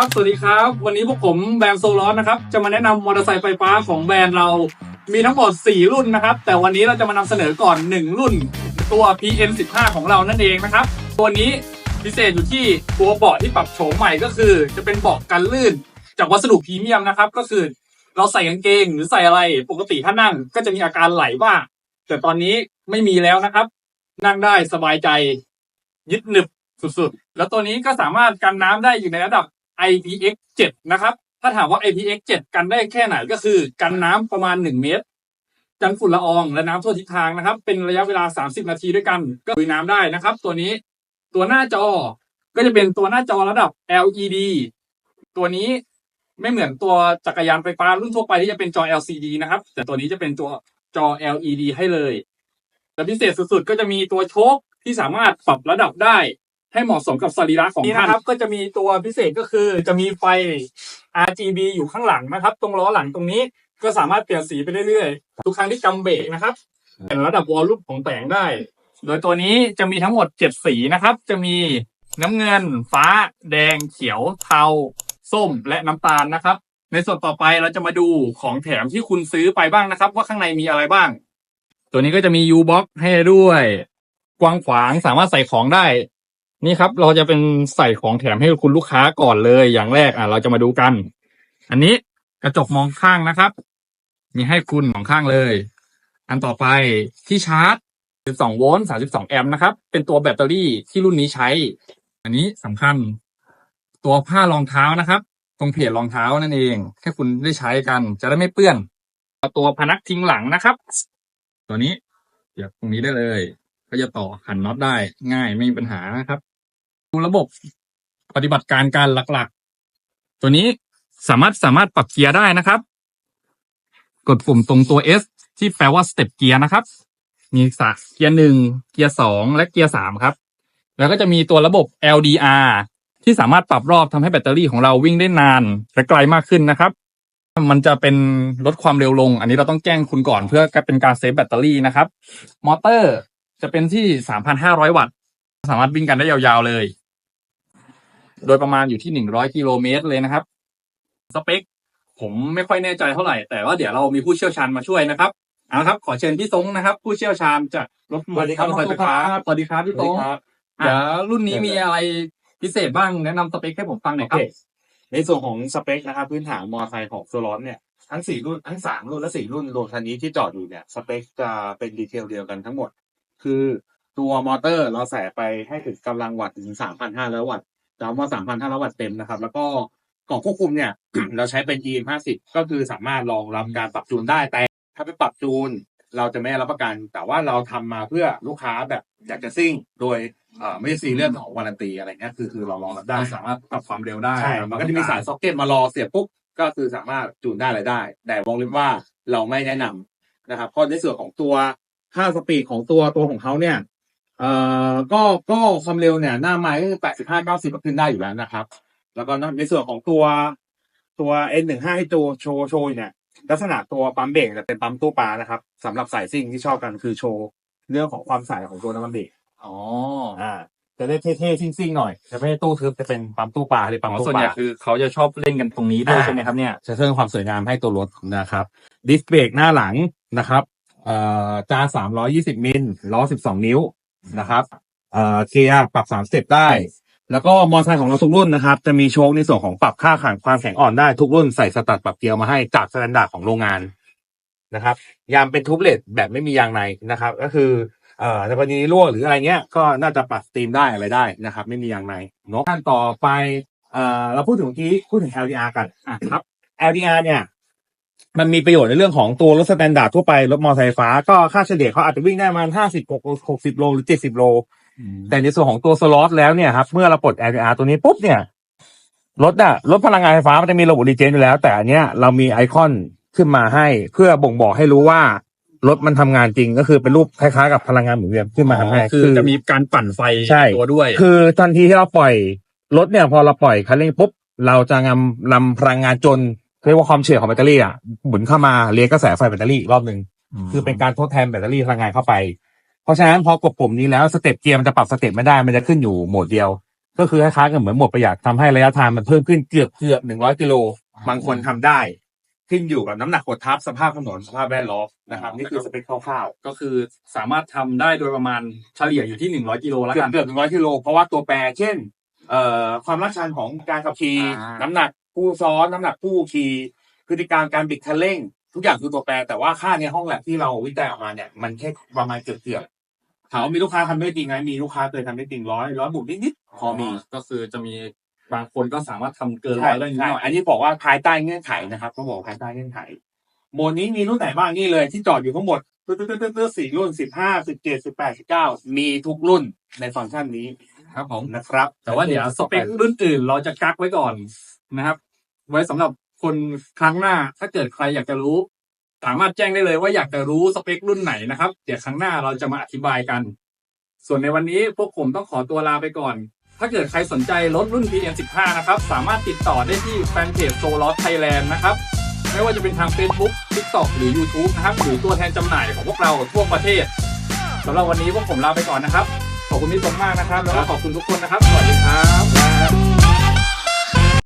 สวัสดีครับ วันนี้พวกผมแบรนด์โซลอนนะครับ จะมาแนะนำมอเตอร์ไซค์ไฟฟ้าของแบรนด์เรา มีทั้งหมด 4 รุ่นนะครับ แต่วันนี้เราจะมานำเสนอก่อน 1 รุ่น ตัว PM15 ของเรานั่นเองนะครับ ตัวนี้พิเศษอยู่ที่ตัวเบาะที่ปรับโฉมใหม่ก็คือ จะเป็นเบาะกันลื่น จากวัสดุพรีเมียมนะครับ ก็คือ เราใส่กางเกงหรือใส่อะไร ปกติถ้านั่งก็จะมีอาการไหลบ้างแต่ตอนนี้ไม่มีแล้วนะครับ นั่งได้สบายใจยึดหนึบสุดๆ แล้วตัวนี้ก็สามารถกันน้ำได้อยู่ในระดับ IPX 7 นะครับ ถ้าถามว่า IPX 7 กันได้แค่ไหนก็คือ กันน้ำประมาณ 1 เมตร กันฝุ่นละอองและน้ำทั่วทิศทางนะครับ เป็นระยะเวลา 30 นาทีด้วยกัน ก็ลุยน้ำได้นะครับ ตัวนี้ตัวหน้าจอก็จะเป็นตัวหน้าจอระดับ LED ตัวนี้ไม่เหมือนตัวจักรยานไฟฟ้ารุ่นทั่วไปที่จะเป็นจอ LCD นะครับ แต่ตัวนี้จะเป็นตัวจอ LED ให้เลย และพิเศษสุดๆ ก็จะมีตัวโชคที่สามารถปรับระดับได้ ให้เหมาะสมกับสรีระของท่านนะครับก็จะมีตัวพิเศษก็คือจะมีไฟ RGB อยู่ข้างหลังนะครับ ตรงล้อหลังตรงนี้ก็สามารถเปลี่ยนสีไปเรื่อยๆ ทุกครั้งที่กำเบรกนะครับเป็นระดับวอลลุ่มของแต่งได้ โดยตัวนี้จะมีทั้งหมด7สีนะครับ จะมีน้ำเงิน ฟ้า แดง เขียว เทา ส้มและน้ำตาลนะครับ ในส่วนต่อไปเราจะมาดูของแถมที่คุณซื้อไปบ้างนะครับ ว่าข้างในมีอะไรบ้าง ตัวนี้ก็จะมี U-Box ให้ด้วย กว้างขวางสามารถใส่ของได้ นี่ครับ เราจะเป็นใส่ของแถมให้คุณลูกค้าก่อนเลยอย่างแรกอะเราจะมาดูกัน อันนี้กระจกมองข้างนะครับ มีให้คุณสองข้างเลย อันต่อไปที่ชาร์จ 12 โวลต์ 32 แอมป์นะครับ เป็นตัวแบตเตอรี่ที่รุ่นนี้ใช้ อันนี้สำคัญ ตัวผ้ารองเท้านะครับ ตรงเพจรองเท้านั่นเอง ให้คุณได้ใช้กันจะได้ไม่เปื้อนตัวพนักทิ้งหลังนะครับ ตัวนี้เดี๋ยวตรงนี้ได้เลย ก็จะต่อขันน็อตได้ง่ายไม่มีปัญหานะครับ ดูระบบปฏิบัติการการหลักๆ ตัวนี้สามารถสามารถปรับเกียร์ได้นะครับ กดปุ่มตรงตัว S ที่แปลว่าสเต็ปเกียร์นะครับ มีสักเกียร์หนึ่งเกียร์สองและเกียร์สามครับ แล้วก็จะมีตัวระบบ LDR ที่สามารถปรับรอบทำให้แบตเตอรี่ของเราวิ่งได้นานและไกลมากขึ้นนะครับ มันจะเป็นลดความเร็วลง อันนี้เราต้องแจ้งคุณก่อนเพื่อเป็นการเซฟแบตเตอรี่นะครับ มอเตอร์จะเป็นที่ 3,500 วัตต์ สามารถวิ่งกันได้ยาวๆเลย โดยประมาณอยู่ที่100กิโลเมตรเลยนะครับ สเปค ผมไม่ค่อยแน่ใจเท่าไหร่ แต่ว่าเดี๋ยวเรามีผู้เชี่ยวชาญมาช่วยนะครับเอาละครับ ขอเชิญพี่ตงนะครับ ผู้เชี่ยวชาญจากรถมอเตอร์ไฟฟ้าสวัสดีครับพี่ตงเดี๋ยวรุ่นนี้มีอะไรพิเศษบ้างแนะนำสเปคให้ผมฟังหน่อยครับโอเคในส่วนของสเปคนะครับพื้นฐานมอเตอร์ไซค์ของโซลอนเนี่ยทั้งสี่รุ่นทั้งสามรุ่นและสี่รุ่นรวมคันนี้ที่จอดอยู่เนี่ยสเปคจะเป็นดีเทลเดียวกันทั้งหมด คือตัวมอเตอร์เราใส่ไปให้ถึงกำลังวัตต์ถึงสามพันห้าร้อยวัตต์ จำว่าสามพันห้าร้อยวัตต์เต็มนะครับ แล้วก็กล่องควบคุมเนี่ย เราใช้เป็น EM ห้าสิบก็คือสามารถรองรับการปรับจูนได้แต่ ถ้าไปปรับจูน เราจะไม่ได้รับประกัน แต่ว่าเราทำมาเพื่อลูกค้าแบบอยากจะซิ่ง โดยเอ่อไม่ได้ซีเรียสของวารันตีอะไรเงี้ยคือคือเรารองรับได้ได้สามารถปรับความเร็วได้ใช่มันก็จะมีสายซ็อกเก็ตมารอเสียบปุ๊บก็คือสามารถจูนได้อะไรได้ แต่วงเล็บว่าเราไม่แนะนำนะครับเพราะในส่วนของตัวค่าสปีดของตัวตัวของเขาเนี่ย เอ่อก็ก็ความเร็วเนี่ย หน้าไม้ก็คือแปดสิบห้าเก้าสิบก็ขึ้นได้อยู่แล้วนะครับ แล้วก็ในส่วนของตัวตัว N หนึ่งห้าที่ตัวโชว์โชว์อยู่เนี่ย ลักษณะตัวปั๊มเบรกจะเป็นปั๊มตู้ปลานะครับสำหรับสายซิ่งที่ชอบกันคือโชว์เรื่องของความใสของตัวน้ำมันเบรกอ๋ออ่าจะได้เท่ๆซิ่งๆหน่อยจะไม่ได้ตู้ทึบจะเป็นปั๊มตู้ปลาหรือปั๊มตู้ส่วนปใหญ่ลาคือเขาจะชอบเล่นกันตรงนี้ด้วยอ่า ใช่ไหมครับเนี่ย จะเพิ่มความสวยงามให้ตัวรถนะครับ ดิสเบรกหน้าหลังนะครับเอ่อจาสามร้อยี่สิบมิลล้อสิบสองนิ้ว นะครับเอ่อเกียร์ปรับสามสเต็ปได้ แล้วก็มอเตอร์ไซค์ของเราทุกรุ่นนะครับ จะมีโชคในส่วนของปรับค่าขันความแข็งอ่อนได้ทุกรุ่นใส่สตัดปรับเกียร์มาให้จากสแตนดาร์ดของโรงงานนะครับ ยางเป็นทูบเลตแบบไม่มียางในนะครับ ก็คือเอ่อในกรณีรั่วหรืออะไรเงี้ยก็น่าจะปรับสตรีมได้อะไรได้นะครับ ไม่มียางในเนาะขั้นต่อไปเอ่อเราพูดถึงเมื่อกี้พูดถึง LDR กันอะครับ LDR เนี่ย มันมีประโยชน์ในเรื่องของตัวรถสแตนดาร์ดทั่วไป รถมอเตอร์ไซค์ไฟฟ้าก็ค่าเฉลี่ยเขาอาจจะวิ่งได้ประมาณห้าสิบหกสิบโลหรือเจ็ดสิบโล แต่ในส่วนของตัวสล็อตแล้วเนี่ยครับ เมื่อเราปลด LDR ตัวนี้ปุ๊บเนี่ยรถอะรถพลังงานไฟฟ้ามันจะมีระบบรีเจนอยู่แล้ว แต่อันเนี้ยเรามีไอคอนขึ้นมาให้เพื่อบ่งบอกให้รู้ว่ารถมันทำงานจริงก็คือเป็นรูปคล้ายๆกับพลังงานหมุนเวียนขึ้นมาทำให้คือจะมีการปั่นไฟใช่ตัวด้วย คือทันทีที่เราปล่อยรถเนี่ยพอเราปล่อยคันเร่งปุ๊บเราจะนำนำพลังงานจน เรียกว่าความเฉื่อยของแบตเตอรี่อะหมุนเข้ามาเลี้ยงกระแสไฟแบตเตอรี่อีกรอบหนึ่งคือเป็นการทดแทนแบตเตอรี่พลังงานเข้าไป เพราะฉะนั้นพอกดปุ่มนี้แล้วสเต็ปเกียร์มันจะปรับสเต็ปไม่ได้มันจะขึ้นอยู่โหมดเดียว ก็คือคล้ายๆกับเหมือนโหมดประหยัดทำให้ระยะทางมันเพิ่มขึ้นเกือบเกือบหนึ่งร้อยกิโลบางคนทำได้ ขึ้นอยู่กับน้ำหนักกดทับสภาพถนนสภาพแวดล้อมนะครับนี่คือสเปคคร่าวก็คือสามารถทำได้โดยประมาณเฉลี่ยอยู่ที่หนึ่งร้อยกิโลๆแล้วเกือกับนเกือบหนึ่งร้อยกิโลเพราะว่าตัวแปรเช่นเอ่อความลาดชันของการขับขี่อ่าน้ำหนัก ผู้ซ้อนน้ำหนักผู้ขี่พฤติการการบิดคันเร่ง ทุกอย่างคือตัวแปร แต่ว่าค่าในห้องแลบที่เราวิจัยออกมาเนี่ยมันแค่ประมาณเกือบเกือบๆถามว่ามีลูกค้าทำได้จริงไหมมีลูกค้าเคยทำได้จริงร้อยร้อยบุกนิดๆพอมีก็คือจะมีบางคนก็สามารถทำเกินร้ใช่อยได้นิดใช่หน่อยอันนี้บอกว่าภายใต้เงื่อนไขนะครับต้องบอกว่าภายใต้เงื่อนไขโมดนี้มีรุ่นไหนบ้างนี่เลยที่จอดอยู่ทั้งหมดตึ๊ดตึ๊ดตึ๊ดตึ๊ดสี่รุ่นสิบห้าสิบเจ็ดสิบแปดสิบเก้ามีทุกรุ่นในฟังก์ชันนี้ครับผมนะครับ แต่ว่าเดี๋ยวสเปครุ่นอื่นเราจะกักไว้ก่อน นะครับ ไว้สำหรับคนครั้งหน้า ถ้าเกิดใครอยากจะรู้ สามารถแจ้งได้เลยว่าอยากจะรู้สเปครุ่นไหนนะครับ เดี๋ยวครั้งหน้าเราจะมาอธิบายกัน ส่วนในวันนี้พวกผมต้องขอตัวลาไปก่อน ถ้าเกิดใครสนใจรถรุ่น PM15 นะครับ สามารถติดต่อได้ที่แฟนเพจโซลอ t ไทยแลนด์นะครับ ไม่ว่าจะเป็นทาง Facebook TikTok หรือ YouTube นะครับ หรือตัวแทนจำหน่ายของพวกเราทั่วประเทศสำหรับวันนี้พวกผมลาไปก่อนนะครับ ขอบคุณที่ชมมากนะครับ แล้วก็ขอบคุณทุกคนนะครับ สวัสดีครับ